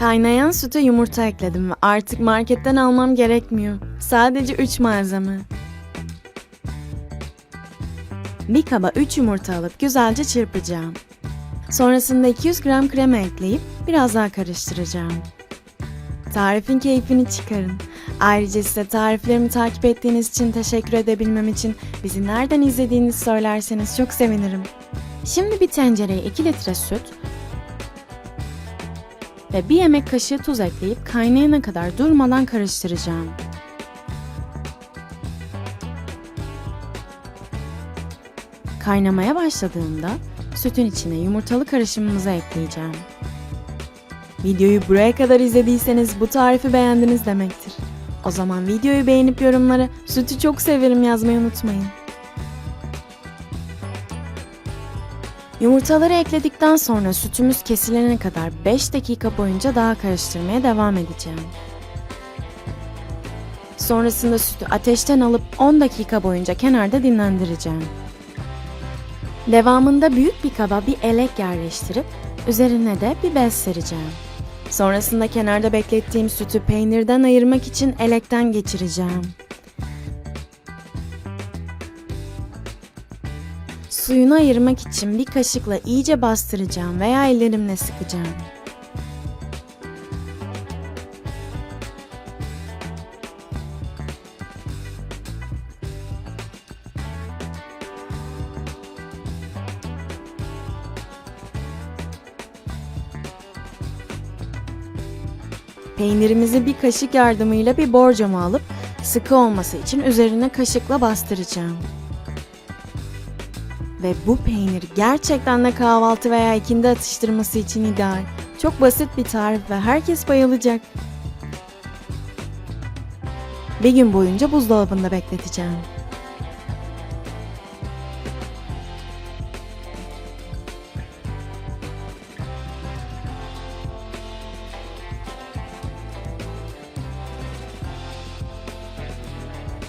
Kaynayan süte yumurta ekledim ve artık marketten almam gerekmiyor. Sadece 3 malzeme. Bir kaba 3 yumurta alıp güzelce çırpacağım. Sonrasında 200 gram krema ekleyip biraz daha karıştıracağım. Tarifin keyfini çıkarın. Ayrıca size tariflerimi takip ettiğiniz için teşekkür edebilmem için bizi nereden izlediğinizi söylerseniz çok sevinirim. Şimdi bir tencereye 2 litre süt ve bir yemek kaşığı tuz ekleyip kaynayana kadar durmadan karıştıracağım. Kaynamaya başladığında sütün içine yumurtalı karışımımızı ekleyeceğim. Videoyu buraya kadar izlediyseniz bu tarifi beğendiniz demektir. O zaman videoyu beğenip yorumlara sütü çok severim yazmayı unutmayın. Yumurtaları ekledikten sonra sütümüz kesilene kadar 5 dakika boyunca daha karıştırmaya devam edeceğim. Sonrasında sütü ateşten alıp 10 dakika boyunca kenarda dinlendireceğim. Devamında büyük bir kaba bir elek yerleştirip üzerine de bir bez sereceğim. Sonrasında kenarda beklettiğim sütü peynirden ayırmak için elekten geçireceğim. Suyunu ayırmak için bir kaşıkla iyice bastıracağım veya ellerimle sıkacağım. Peynirimizi bir kaşık yardımıyla bir borcama alıp sıkı olması için üzerine kaşıkla bastıracağım. Ve bu peynir gerçekten de kahvaltı veya ikindi atıştırması için ideal. Çok basit bir tarif ve herkes bayılacak. Bir gün boyunca buzdolabında bekleteceğim.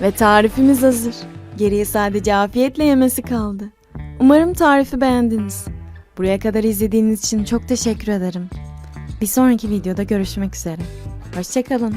Ve tarifimiz hazır. Geriye sadece afiyetle yemesi kaldı. Umarım tarifi beğendiniz. Buraya kadar izlediğiniz için çok teşekkür ederim. Bir sonraki videoda görüşmek üzere. Hoşçakalın.